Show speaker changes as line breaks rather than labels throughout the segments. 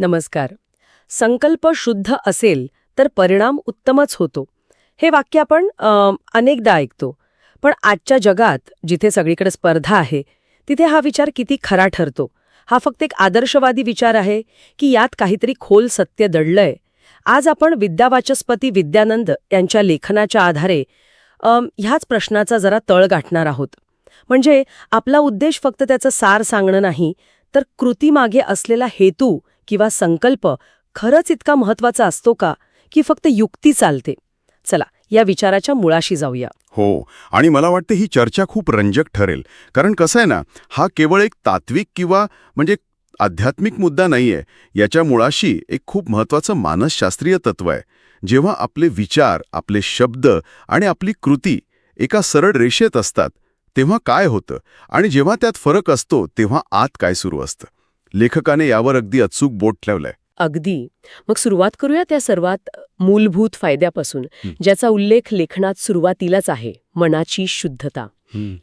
नमस्कार. संकल्प शुद्ध असेल तर परिणाम उत्तमच होतो. हे वाक्य आपण अनेकदा ऐकतो. पण आजच्या जगात जिथे सगळीकडे स्पर्धा आहे तिथे हा विचार किती खरा ठरतो. हा फक्त एक आदर्शवादी विचार आहे की यात काहीतरी खोल सत्य दडलंय. आज आपण विद्यावाचस्पती विद्यानंद यांच्या लेखनाच्या आधारे ह्याच प्रश्नाचा जरा तळ गाठणार आहोत. म्हणजे आपला उद्देश फक्त त्याचं सार सांगणं नाही तर कृतीमागे असलेला हेतू किंवा संकल्प खरंच इतका महत्त्वाचा असतो का की फक्त युक्ती चालते? चला या विचाराच्या मुळाशी जाऊया.
हो आणि मला वाटतं ही चर्चा खूप रंजक ठरेल. कारण कसं आहे ना हा केवळ एक तात्विक किंवा म्हणजे आध्यात्मिक मुद्दा नाहीये. याच्या मुळाशी एक खूप महत्वाचं मानसशास्त्रीय तत्व आहे. जेव्हा आपले विचार आपले शब्द आणि आपली कृती एका सरळ रेषेत असतात तेव्हा काय होतं? आणि जेव्हा त्यात फरक असतो तेव्हा आत काय सुरू असतं? लेखकाने यावर अगदी अचूक बोट ठेवलंय.
अगदी. मग सुरुवात करूया त्या सर्वात मूलभूत फायद्यापासून. ज्याचा उल्लेख लेखनात सुरुवातीलाच आहे मनाची शुद्धता.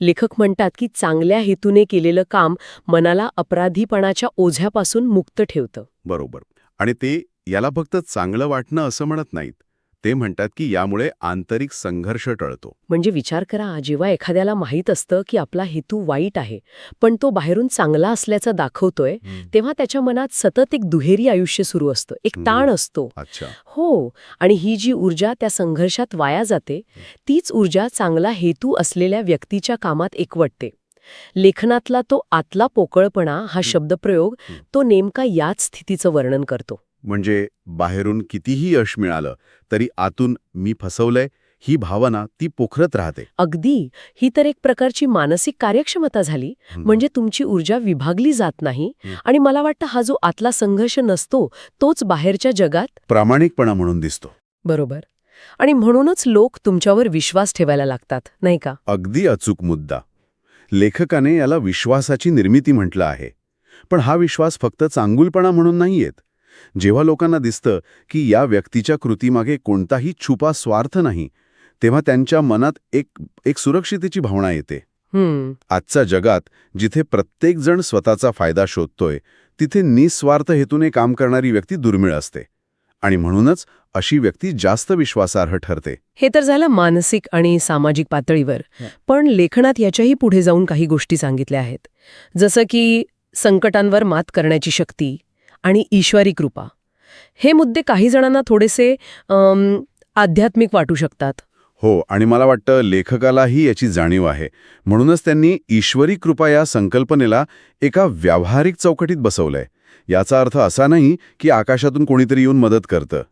लेखक म्हणतात की चांगल्या हेतूने केलेलं काम मनाला अपराधीपणाच्या ओझ्यापासून मुक्त ठेवतं.
बरोबर. आणि ते याला फक्त चांगलं वाटणं असं म्हणत नाहीत. ते म्हणतात की यामुळे आंतरिक संघर्ष टळतो.
म्हणजे विचार करा जेव्हा एखाद्याला माहीत असतं की आपला हेतू वाईट आहे पण तो बाहेरून चांगला असल्याचं दाखवतोय तेव्हा त्याच्या मनात सतत एक दुहेरी आयुष्य सुरू असतं एक. ताण असतो.
अच्छा.
हो आणि ही जी ऊर्जा त्या संघर्षात वाया जाते तीच ऊर्जा चांगला हेतू असलेल्या व्यक्तीच्या कामात एकवटते. लेखनातला तो आतला पोकळपणा हा शब्दप्रयोग. तो नेमका याच स्थितीचं वर्णन करतो.
म्हणजे बाहेरून कितीही यश मिळालं तरी आतून मी फसवलंय ही भावना ती पोखरत राहते.
अगदी. ही तर एक प्रकारची मानसिक कार्यक्षमता झाली म्हणजे तुमची ऊर्जा विभागली जात नाही. आणि मला वाटतं हा जो आतला संघर्ष नसतो तोच बाहेरच्या जगात
प्रामाणिकपणा म्हणून दिसतो.
बरोबर. आणि म्हणूनच लोक तुमच्यावर विश्वास ठेवायला लागतात नाही का?
अगदी अचूक मुद्दा. लेखकाने याला विश्वासाची निर्मिती म्हटलं आहे. पण हा विश्वास फक्त चांगुलपणा म्हणून नाही येत जेव्हा लोकांना दिसतं की या व्यक्तीच्या कृतीमागे कोणताही छुपा स्वार्थ नाही तेव्हा त्यांच्या मनात एक एक सुरक्षितेची भावना येते.
हम्म.
आजच्या जगात जिथे प्रत्येकजण स्वतःचा फायदा शोधतोय तिथे निस्वार्थ हेतूने काम करणारी व्यक्ती दुर्मिळ असते. आणि म्हणूनच अशी व्यक्ती जास्त विश्वासार्ह ठरते.
हे तर झालं मानसिक आणि सामाजिक पातळीवर पण लेखनात याच्याही पुढे जाऊन काही गोष्टी सांगितल्या आहेत. जसं की संकटांवर मात करण्याची शक्ती आणि ईश्वरी कृपा. हे मुद्दे काही जणांना थोडेसे आध्यात्मिक वाटू शकतात.
हो आणि मला वाटतं लेखकालाही याची जाणीव आहे. म्हणूनच त्यांनी ईश्वरी कृपा या संकल्पनेला एका व्यावहारिक चौकटीत बसवलंय. याचा अर्थ असा नाही की आकाशातून कोणीतरी येऊन मदत करतं.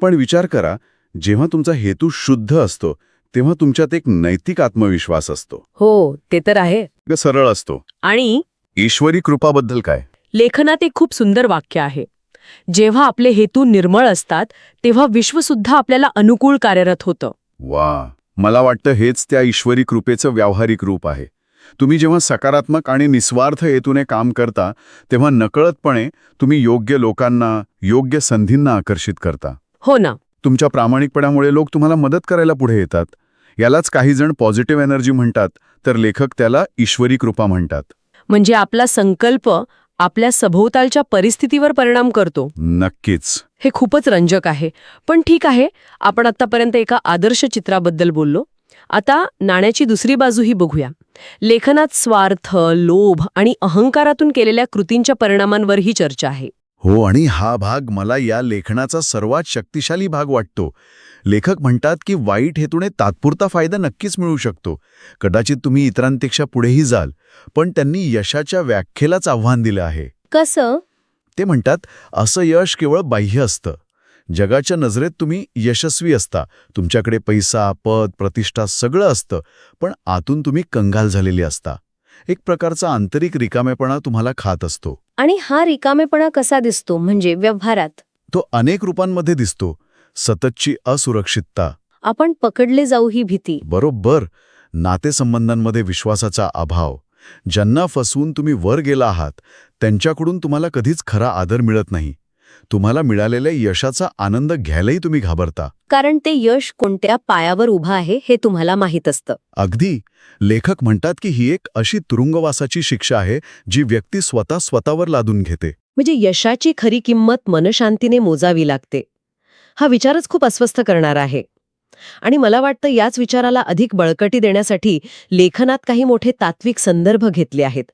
पण विचार करा जेव्हा तुमचा हेतू शुद्ध असतो तेव्हा तुमच्यात एक नैतिक आत्मविश्वास असतो.
हो ते तर आहे.
सरळ असतो.
आणि
ईश्वरी कृपाबद्दल काय?
लेखनात एक खूप सुंदर वाक्य आहे. जेव्हा आपले हेतू निर्मळ असतात तेव्हा विश्वसुद्धा आपल्याला अनुकूल कार्यरत होतं.
वा मला वाटतं हेच त्या ईश्वरी कृपेचं व्यावहारिक रूप आहे. तुम्ही जेव्हा सकारात्मक आणि निस्वार्थ हेतूने काम करता तेव्हा नकळतपणे तुम्ही योग्य लोकांना योग्य संधींना आकर्षित करता.
हो ना.
तुमच्या प्रामाणिकपणामुळे लोक तुम्हाला मदत करायला पुढे येतात. यालाच काही जण पॉझिटिव्ह एनर्जी म्हणतात तर लेखक त्याला ईश्वरी कृपा म्हणतात.
म्हणजे आपला संकल्प आपल्या सभोवतालच्या परिस्थितीवर परिणाम करतो.
नक्कीच.
हे खूपच रंजक आहे. पण ठीक आहे आपण आतापर्यंत एका आदर्श चित्राबद्दल बोललो. आता नाण्याची दुसरी बाजूही बघूया. लेखनात स्वार्थ लोभ आणि अहंकारातून केलेल्या कृतींच्या परिणामांवरही चर्चा आहे.
हो आणि हा भाग मला या लेखनाचा सर्वात शक्तिशाली भाग वाटतो. लेखक म्हणतात की वाईट हेतूने तात्पुरता फायदा नक्कीच मिळू शकतो. कदाचित तुम्ही इतरांपेक्षा पुढेही जाल पण त्यांनी यशाच्या व्याख्येलाच आव्हान दिलं आहे.
कसं?
ते म्हणतात असं यश केवळ बाह्य असतं. जगाच्या नजरेत तुम्ही यशस्वी असता. तुमच्याकडे पैसा पद प्रतिष्ठा सगळं असतं पण आतून तुम्ही कंगाल झालेली असता. एक प्रकारचा आंतरिक रिकामेपणा तुम्हाला खात असतो.
आणि हा रिकामेपणा कसा दिसतो म्हणजे व्यवहारात?
तो अनेक रूपांमध्ये दिसतो. सततची असुरक्षितता.
आपण पकडले जाऊ ही भीती.
बरोबर. नातेसंबंधांमध्ये विश्वासाचा अभाव. ज्यांना फसवून तुम्ही वर गेला आहात त्यांच्याकडून तुम्हाला कधीच खरा आदर मिळत नाही. तुम्हाला मिळालेल्या यशाचा आनंद घ्यायलाही तुम्ही घाबरता.
कारण ते यश कोणत्या पायावर उभं आहे हे तुम्हाला माहीत असतं.
अगदी. लेखक म्हणतात की ही एक अशी तुरुंगवासाची शिक्षा आहे जी व्यक्ती स्वतः स्वतःवर लादून घेते.
म्हणजे यशाची खरी किंमत मनशांतीने मोजावी लागते. हा विचारच खूप अस्वस्थ करणारा आहे. आणि मला वाटतं याच विचाराला अधिक बळकटी देण्यासाठी लेखनात काही मोठे तात्विक संदर्भ घेतले आहेत.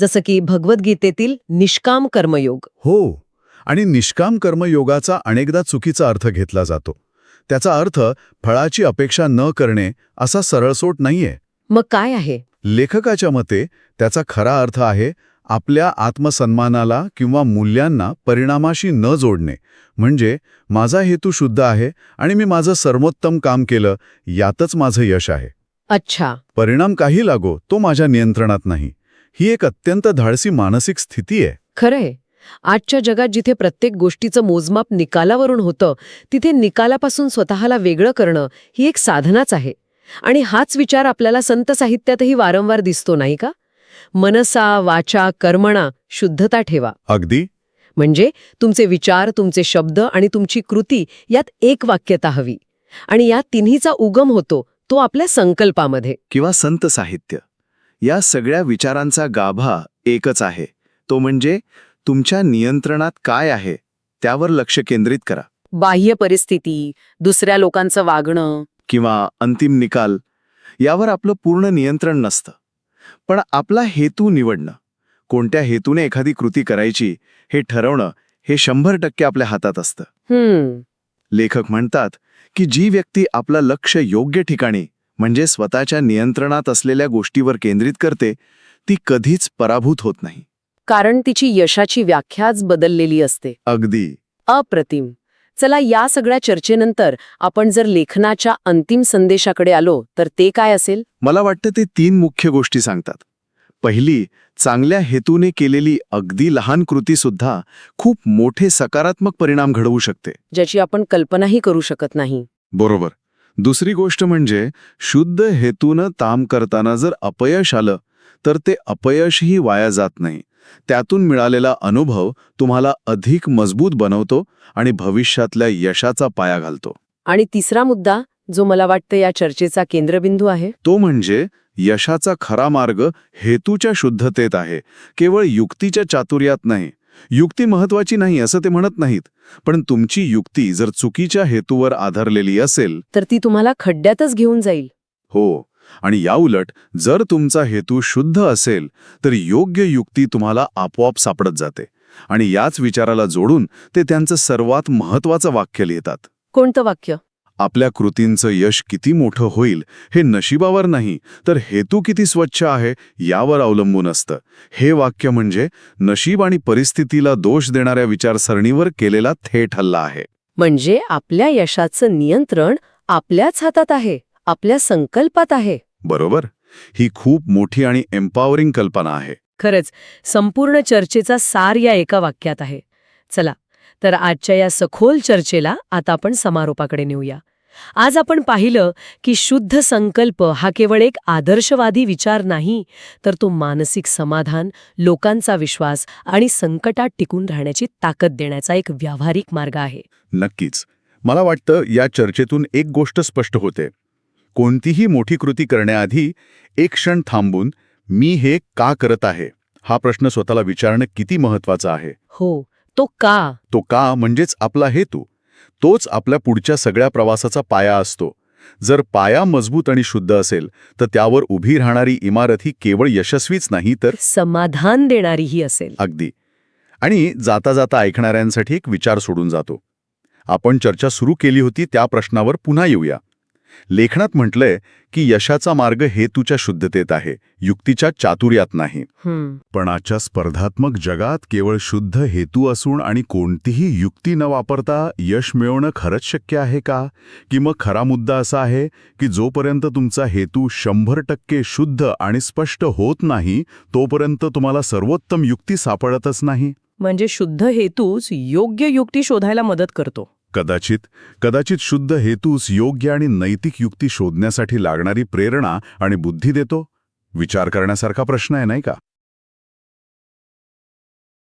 जसं की भगवद्गीतेतील निष्काम कर्मयोग.
हो आणि निष्काम कर्मयोगाचा अनेकदा चुकीचा अर्थ घेतला जातो. त्याचा अर्थ फळाची अपेक्षा न करणे असा सरळसोट नाहीये.
मग काय आहे?
लेखकाच्या मते त्याचा खरा अर्थ आहे आपल्या आत्मसन्मानाला किंवा मूल्यांना परिणामाशी न जोडणे. म्हणजे माझा हेतू शुद्ध आहे आणि मी माझं सर्वोत्तम काम केलं यातच माझं यश आहे.
अच्छा.
परिणाम काही लागो तो माझ्या नियंत्रणात नाही. ही एक अत्यंत धाडसी मानसिक स्थिती आहे.
खरंय. आजच्या जगात जिथे प्रत्येक गोष्टीचं मोजमाप निकालावरून होतं तिथे निकालापासून स्वतःला वेगळं करणं ही एक साधनाच आहे. आणि हाच विचार आपल्याला संत साहित्यातही वारंवार दिसतो नाही का? मनसा वाचा कर्मणा शुद्धता ठेवा.
अगदी?
म्हणजे तुमचे विचार तुमचे शब्द आणि तुमची कृती यात एक वाक्यता हवी. आणि या तिन्हीचा उगम होतो तो आपल्या संकल्पामध्ये.
किंवा संत साहित्य. या सगळ्या विचारांचा गाभा एकच आहे. तो म्हणजे तुमच्या नियंत्रणात काय आहे त्यावर लक्ष केंद्रित करा.
बाह्य परिस्थिती दुसऱ्या लोकांचं वागणं.
किंवा अंतिम निकाल यावर आपलं पूर्ण नियंत्रण नसतं. पण आपला हेतू निवडणं. कोणत्या हेतूने एखादी कृती करायची हे ठरवणं हे शंभर टक्के आपल्या हातात असतं. लेखक म्हणतात की जी व्यक्ती आपलं लक्ष योग्य ठिकाणी म्हणजे स्वतःच्या नियंत्रणात असलेल्या गोष्टीवर केंद्रित करते ती कधीच पराभूत होत नाही.
कारण तिची यशाची व्याख्याच बदललेली असते.
अगदी.
अप्रतिम. चला या सगळ्या चर्चेनंतर आपण जर लेखनाच्या अंतिम संदेशाकडे आलो तर ते काय असेल?
मला वाटतं ते तीन मुख्य गोष्टी सांगतात. पहिली चांगल्या हेतूने केलेली अगदी लहान कृती सुद्धा खूप मोठे सकारात्मक परिणाम घडवू शकते.
ज्याची आपण कल्पनाही करू शकत नाही.
बरोबर. दुसरी गोष्ट म्हणजे शुद्ध हेतूनं ताम करताना जर अपयश आलं तर ते अपयशही वाया जात नाही. त्यातून मिळालेला अनुभव तुम्हाला अधिक मजबूत बनवतो आणि भविष्यातल्या यशाचा पाया घालतो.
आणि तिसरा मुद्दा जो मला वाटतं या चर्चेचा केंद्रबिंदू आहे.
तो म्हणजे यशाचा खरा मार्ग हेतूच्या शुद्धतेत आहे. केवळ युक्तीच्या चातुर्यात नाही. युक्ती महत्वाची नाही असं ते म्हणत नाहीत. पण तुमची युक्ती जर चुकीच्या हेतूवर आधारलेली असेल
तर ती तुम्हाला खड्ड्यातच घेऊन जाईल.
हो. आणि याउलट जर तुमचा हेतू शुद्ध असेल तर योग्य युक्ती तुम्हाला आपोआप सापडत जाते. आणि याच विचाराला जोडून ते त्यांचं सर्वात महत्वाचं वाक्य लिहितात.
कोणतं वाक्य?
आपल्या कृतींचं यश किती मोठं होईल हे नशिबावर नाही तर हेतू किती स्वच्छ आहे यावर अवलंबून असतं. हे वाक्य म्हणजे नशीब आणि परिस्थितीला दोष देणाऱ्या विचारसरणीवर केलेला थेट हल्ला आहे.
म्हणजे आपल्या यशाचं नियंत्रण आपल्याच हातात आहे. आपल्या संकल्पात आहे.
बरोबर. ही खूप मोठी आणि एम्पॉवरिंग कल्पना आहे.
खरंच संपूर्ण चर्चेचा सार या एका वाक्यात आहे. चला तर आजच्या या सखोल चर्चेला आता आपण समारोपाकडे नेऊया. आज आपण पाहिलं की शुद्ध संकल्प हा केवळ एक आदर्शवादी विचार नाही तर तो मानसिक समाधान लोकांचा विश्वास आणि संकटात टिकून राहण्याची ताकद देण्याचा एक व्यावहारिक मार्ग आहे.
नक्कीच. मला वाटतं या चर्चेतून एक गोष्ट स्पष्ट होते. कोणतीही मोठी कृती करण्याआधी एक क्षण थांबून मी हे का करत आहे हा प्रश्न स्वतःला विचारणं किती महत्त्वाचा आहे?
हो तो का?
तो का म्हणजेच आपला हेतू. तोच आपल्या पुढच्या सगळ्या प्रवासाचा पाया असतो. जर पाया मजबूत आणि शुद्ध असेल तर त्यावर उभी राहणारी इमारत ही केवळ यशस्वीच नाही तर
समाधान देणारीही असेल.
अगदी. आणि जाता जाता ऐकणाऱ्यांसाठी एक विचार सोडून जातो. आपण चर्चा सुरू केली होती त्या प्रश्नावर पुन्हा येऊया. लेखनात म्हटलंय की यशाचा मार्ग हेतूच्या शुद्धतेत आहे युक्तीच्या चातुर्यात नाही. पण आजच्या स्पर्धात्मक जगात केवळ शुद्ध हेतू असून आणि कोणतीही युक्ती न वापरता यश मिळवणं खरंच शक्य आहे का? की मग खरा मुद्दा असा आहे की जोपर्यंत तुमचा हेतू शंभर टक्के शुद्ध आणि स्पष्ट होत नाही तोपर्यंत तुम्हाला सर्वोत्तम युक्ती सापडतच नाही?
म्हणजे शुद्ध हेतूच योग्य युक्ती शोधायला मदत करतो.
कदाचित कदाचित शुद्ध हेतूस योग्य आणि नैतिक युक्ती शोधण्यासाठी लागणारी प्रेरणा आणि बुद्धी देतो? विचार करण्यासारखा प्रश्न आहे नाही का?